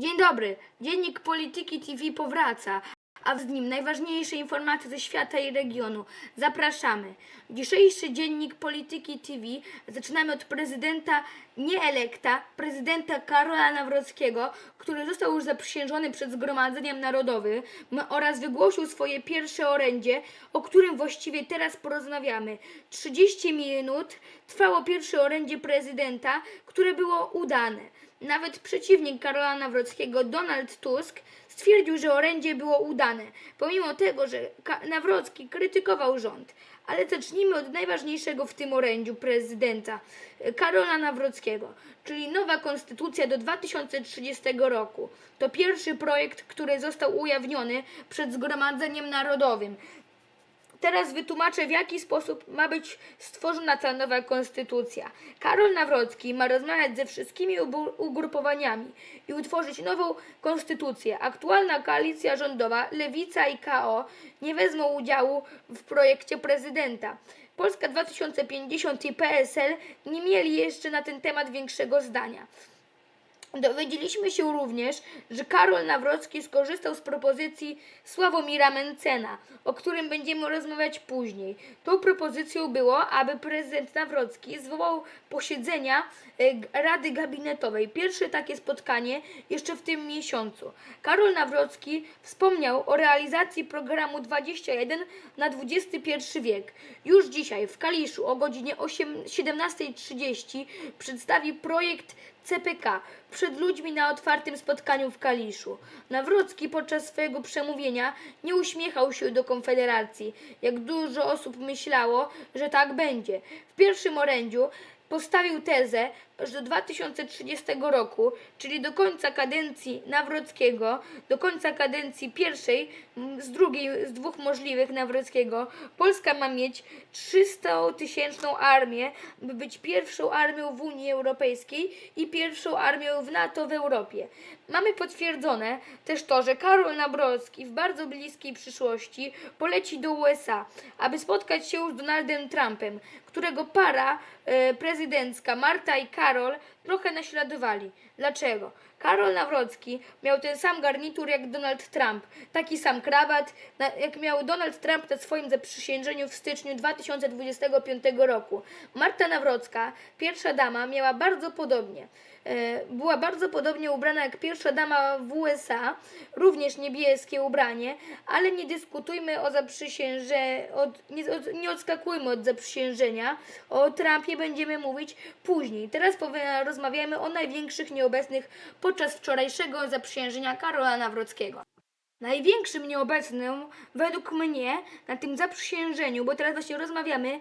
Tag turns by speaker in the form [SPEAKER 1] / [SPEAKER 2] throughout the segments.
[SPEAKER 1] Dzień dobry. Dziennik Polityki TV powraca, a z nim najważniejsze informacje ze świata i regionu. Zapraszamy. Dzisiejszy dziennik Polityki TV zaczynamy od prezydenta nieelekta, prezydenta Karola Nawrockiego, który został już zaprzysiężony przed Zgromadzeniem Narodowym oraz wygłosił swoje pierwsze orędzie, o którym właściwie teraz porozmawiamy. 30 minut trwało pierwsze orędzie prezydenta, które było udane. Nawet przeciwnik Karola Nawrockiego, Donald Tusk, stwierdził, że orędzie było udane, pomimo tego, że Nawrocki krytykował rząd. Ale zacznijmy od najważniejszego w tym orędziu prezydenta e, Karola Nawrockiego, czyli nowa konstytucja do 2030 roku. To pierwszy projekt, który został ujawniony przed Zgromadzeniem Narodowym. Teraz wytłumaczę, w jaki sposób ma być stworzona ta nowa konstytucja. Karol Nawrocki ma rozmawiać ze wszystkimi ugrupowaniami i utworzyć nową konstytucję. Aktualna koalicja rządowa, Lewica i KO nie wezmą udziału w projekcie prezydenta. Polska 2050 i PSL nie mieli jeszcze na ten temat większego zdania. Dowiedzieliśmy się również, że Karol Nawrocki skorzystał z propozycji Sławomira Mencena, o którym będziemy rozmawiać później. Tą propozycją było, aby prezydent Nawrocki zwołał posiedzenia e, Rady Gabinetowej. Pierwsze takie spotkanie jeszcze w tym miesiącu. Karol Nawrocki wspomniał o realizacji programu 21 na XXI wiek. Już dzisiaj w Kaliszu o godzinie 8 17.30 przedstawi projekt CPK przed ludźmi na otwartym spotkaniu w Kaliszu. Nawrocki podczas swojego przemówienia nie uśmiechał się do Konfederacji, jak dużo osób myślało, że tak będzie. W pierwszym orędziu postawił tezę, że do 2030 roku, czyli do końca kadencji Nawrockiego, do końca kadencji pierwszej, m, z drugiej, z dwóch możliwych Nawrockiego, Polska ma mieć 300 tysięczną armię, by być pierwszą armią w Unii Europejskiej i pierwszą armią w NATO w Europie. Mamy potwierdzone też to, że Karol Nawrocki w bardzo bliskiej przyszłości poleci do USA, aby spotkać się z Donaldem Trumpem, którego para e, prezydencka Marta i Karol trochę naśladowali. Dlaczego? Karol Nawrocki miał ten sam garnitur jak Donald Trump, taki sam krawat, jak miał Donald Trump na swoim zaprzysiężeniu w styczniu 2025 roku. Marta Nawrocka, pierwsza dama, miała bardzo podobnie. E, była bardzo podobnie ubrana jak pierwsza dama w USA, również niebieskie ubranie, ale nie dyskutujmy o zaprzysięże, od, nie, od, nie odskakujmy od zaprzysiężenia. O Trumpie będziemy mówić później. Teraz rozmawiamy o największych nieobecnych podczas wczorajszego zaprzysiężenia Karola Nawrockiego. Największym nieobecnym według mnie na tym zaprzysiężeniu, bo teraz właśnie rozmawiamy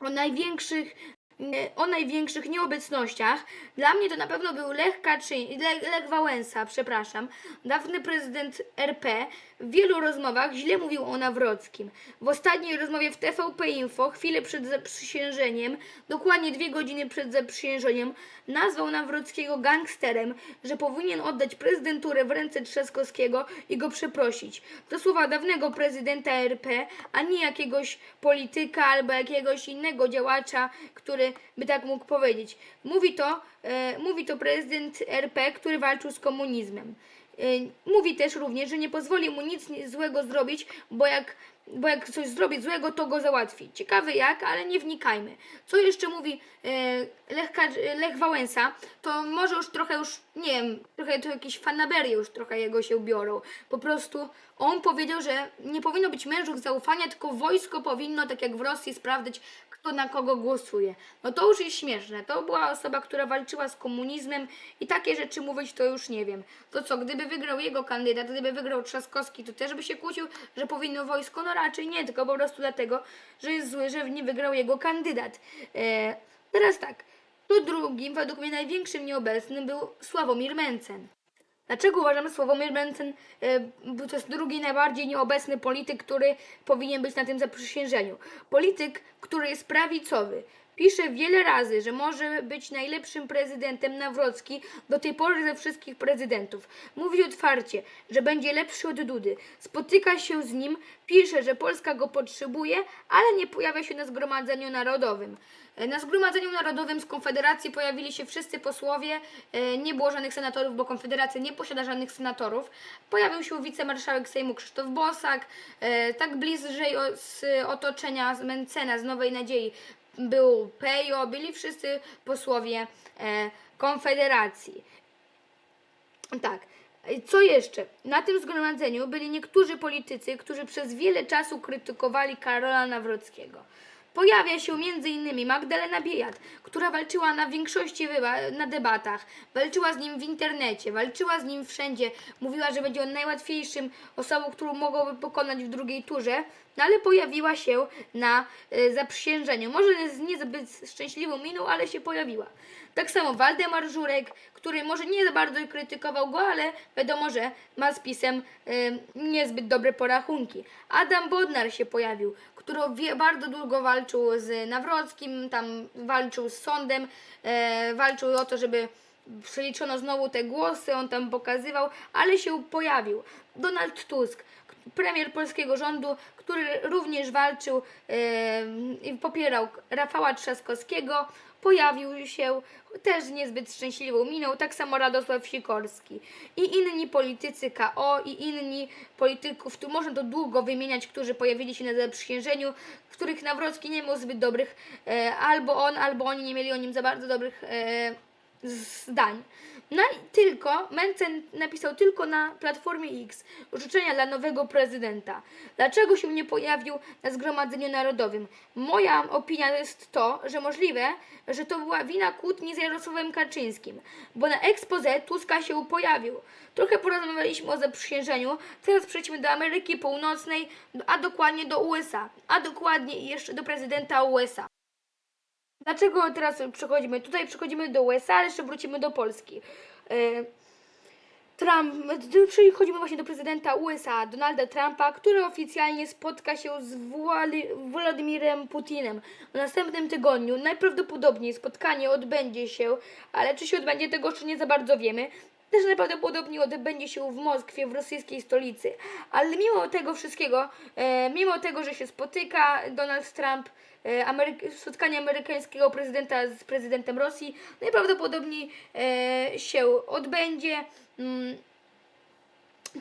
[SPEAKER 1] o największych o największych nieobecnościach. Dla mnie to na pewno był Lech, Lech Wałęsa, przepraszam, dawny prezydent RP. W wielu rozmowach źle mówił o Nawrockim. W ostatniej rozmowie w TVP Info, chwilę przed zaprzysiężeniem, dokładnie dwie godziny przed zaprzysiężeniem, nazwał Nawrockiego gangsterem, że powinien oddać prezydenturę w ręce Trzaskowskiego i go przeprosić. To słowa dawnego prezydenta RP, a nie jakiegoś polityka albo jakiegoś innego działacza, który by tak mógł powiedzieć. Mówi to, e, mówi to prezydent RP, który walczył z komunizmem. E, mówi też również, że nie pozwoli mu nic złego zrobić, bo jak, bo jak coś zrobi złego, to go załatwi. Ciekawe jak, ale nie wnikajmy. Co jeszcze mówi e, Lech, Lech Wałęsa, to może już trochę już, nie wiem, trochę to jakieś fanaberie już trochę jego się biorą. Po prostu on powiedział, że nie powinno być mężów zaufania, tylko wojsko powinno, tak jak w Rosji, sprawdzać, kto na kogo głosuje. No to już jest śmieszne. To była osoba, która walczyła z komunizmem i takie rzeczy mówić to już nie wiem. To co, gdyby wygrał jego kandydat, gdyby wygrał Trzaskowski, to też by się kłócił, że powinno wojsko? No raczej nie, tylko po prostu dlatego, że jest zły, że nie wygrał jego kandydat. E, teraz tak, tu drugim, według mnie największym nieobecnym był Sławomir Mencen. Dlaczego uważamy Sławomir Mencen, e, bo to jest drugi najbardziej nieobecny polityk, który powinien być na tym zaprzysiężeniu? Polityk, który jest prawicowy. Pisze wiele razy, że może być najlepszym prezydentem Nawrocki do tej pory ze wszystkich prezydentów. Mówi otwarcie, że będzie lepszy od Dudy. Spotyka się z nim, pisze, że Polska go potrzebuje, ale nie pojawia się na Zgromadzeniu Narodowym. E, Na Zgromadzeniu Narodowym z Konfederacji pojawili się wszyscy posłowie, e, nie było żadnych senatorów, bo Konfederacja nie posiada żadnych senatorów. Pojawił się wicemarszałek Sejmu Krzysztof Bosak, e, tak bliżej z otoczenia z Mencena, z Nowej Nadziei był Pejo, byli wszyscy posłowie e, Konfederacji. Tak. Co jeszcze? Na tym zgromadzeniu byli niektórzy politycy, którzy przez wiele czasu krytykowali Karola Nawrockiego. Pojawia się m.in. Magdalena Biejat, która walczyła na większości na debatach, walczyła z nim w internecie, walczyła z nim wszędzie, mówiła, że będzie on najłatwiejszym osobą, którą mogłoby pokonać w drugiej turze, no ale pojawiła się na y, zaprzysiężeniu. Może z niezbyt szczęśliwą miną, ale się pojawiła. Tak samo Waldemar Żurek, który może nie za bardzo krytykował go, ale wiadomo, że ma z pisem y, niezbyt dobre porachunki. Adam Bodnar się pojawił, który bardzo długo walczył z Nawrockim, tam walczył z sądem, e, walczył o to, żeby przeliczono znowu te głosy, on tam pokazywał, ale się pojawił. Donald Tusk, premier polskiego rządu, który również walczył i popierał Rafała Trzaskowskiego, pojawił się też niezbyt szczęśliwą miną, tak samo Radosław Sikorski. I inni politycy KO i inni polityków, tu można to długo wymieniać, którzy pojawili się na zaprzysiężeniu, których Nawrocki nie miał zbyt dobrych, e, albo on, albo oni nie mieli o nim za bardzo dobrych e, zdań. No i tylko, Mencen napisał tylko na Platformie X życzenia dla nowego prezydenta. Dlaczego się nie pojawił na Zgromadzeniu Narodowym? Moja opinia jest to, że możliwe, że to była wina kłótni z Jarosławem Kaczyńskim, bo na expose Tuska się pojawił. Trochę porozmawialiśmy o zaprzysiężeniu, teraz przejdźmy do Ameryki Północnej, a dokładnie do USA, a dokładnie jeszcze do prezydenta USA. Dlaczego teraz przechodzimy? Tutaj przechodzimy do USA, ale jeszcze wrócimy do Polski. E, Trump, przechodzimy właśnie do prezydenta USA, Donalda Trumpa, który oficjalnie spotka się z Władimirem Putinem w następnym tygodniu. Najprawdopodobniej spotkanie odbędzie się, ale czy się odbędzie, tego jeszcze nie za bardzo wiemy. Też najprawdopodobniej odbędzie się w Moskwie, w rosyjskiej stolicy. Ale mimo tego wszystkiego, e, mimo tego, że się spotyka Donald Trump, e, Ameryk- spotkanie amerykańskiego prezydenta z prezydentem Rosji, najprawdopodobniej e, się odbędzie. Mm,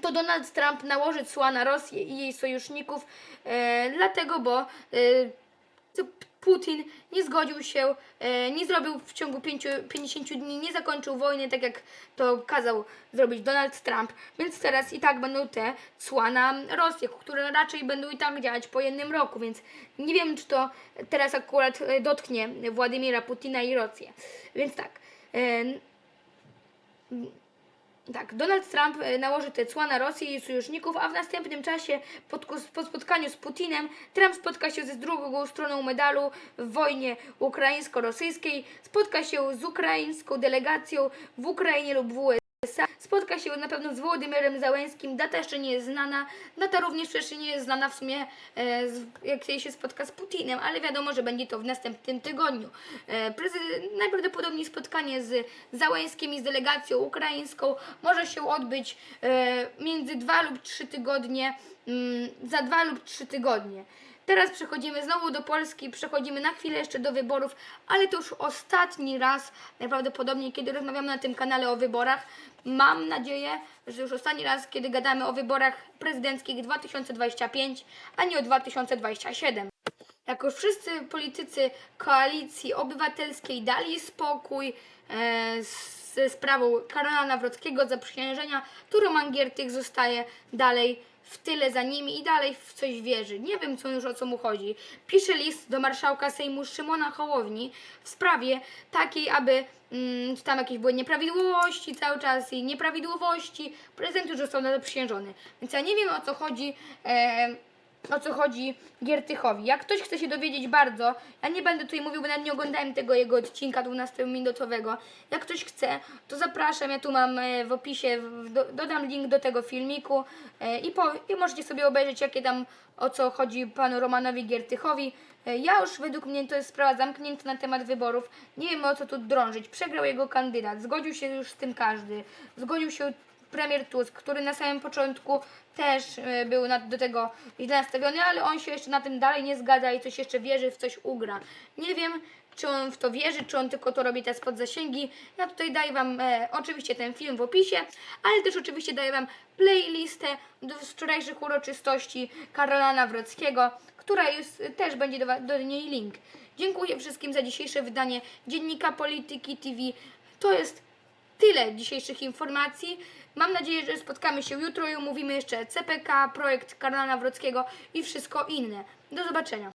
[SPEAKER 1] to Donald Trump nałoży cła na Rosję i jej sojuszników, e, dlatego, bo e, Putin nie zgodził się, e, nie zrobił w ciągu pięciu, 50 dni, nie zakończył wojny, tak jak to kazał zrobić Donald Trump, więc teraz i tak będą te cła na Rosję, które raczej będą i tak działać po jednym roku, więc nie wiem, czy to teraz akurat e, dotknie Władimira Putina i Rosję. Więc tak. E, tak, Donald Trump e, nałoży te cła na Rosję i sojuszników, a w następnym czasie po, po spotkaniu z Putinem Trump spotka się z drugą stroną medalu w wojnie ukraińsko-rosyjskiej, spotka się z ukraińską delegacją w Ukrainie lub w USA. Spotka się na pewno z Wołodymyrem Załęskim. Data jeszcze nie jest znana. Data również jeszcze nie jest znana w sumie, e, z, jak się spotka z Putinem, ale wiadomo, że będzie to w następnym tygodniu. E, najprawdopodobniej spotkanie z Załęskim i z delegacją ukraińską może się odbyć e, między dwa lub trzy tygodnie, mm, za dwa lub trzy tygodnie. Teraz przechodzimy znowu do Polski, przechodzimy na chwilę jeszcze do wyborów, ale to już ostatni raz, najprawdopodobniej, kiedy rozmawiamy na tym kanale o wyborach. Mam nadzieję, że już ostatni raz, kiedy gadamy o wyborach prezydenckich 2025, a nie o 2027. Jak już wszyscy politycy koalicji obywatelskiej dali spokój e, z- ze sprawą Karola Nawrockiego zaprzysiężenia, to Roman Giertych zostaje dalej w tyle za nimi i dalej w coś wierzy. Nie wiem co już o co mu chodzi. Pisze list do marszałka Sejmu Szymona Hołowni w sprawie takiej, aby mm, tam jakieś były nieprawidłowości cały czas i nieprawidłowości. Prezydent już został zaprzysiężony. Więc ja nie wiem o co chodzi. E, o co chodzi Giertychowi. Jak ktoś chce się dowiedzieć bardzo, ja nie będę tutaj mówił, bo nawet nie oglądałem tego jego odcinka 12-minutowego. Jak ktoś chce, to zapraszam, ja tu mam e, w opisie, dodam link do tego filmiku e, i, po, i możecie sobie obejrzeć, jakie tam, o co chodzi panu Romanowi Giertychowi. E, Ja już według mnie to jest sprawa zamknięta na temat wyborów. Nie wiem o co tu drążyć. Przegrał jego kandydat. Zgodził się już z tym każdy. Zgodził się premier Tusk, który na samym początku też e, był do tego źle nastawiony, ale on się jeszcze na tym dalej nie zgadza i coś jeszcze wierzy, w coś ugra. Nie wiem, czy on w to wierzy, czy on tylko to robi teraz pod zasięgi. Ja tutaj daję Wam e, oczywiście ten film w opisie, ale też oczywiście daję Wam playlistę do wczorajszych uroczystości Karola Nawrockiego, która jest, też będzie do, do niej link. Dziękuję wszystkim za dzisiejsze wydanie Dziennika Polityki TV. To jest tyle dzisiejszych informacji. Mam nadzieję, że spotkamy się jutro i omówimy jeszcze CPK, projekt Karola Nawrockiego i wszystko inne. Do zobaczenia.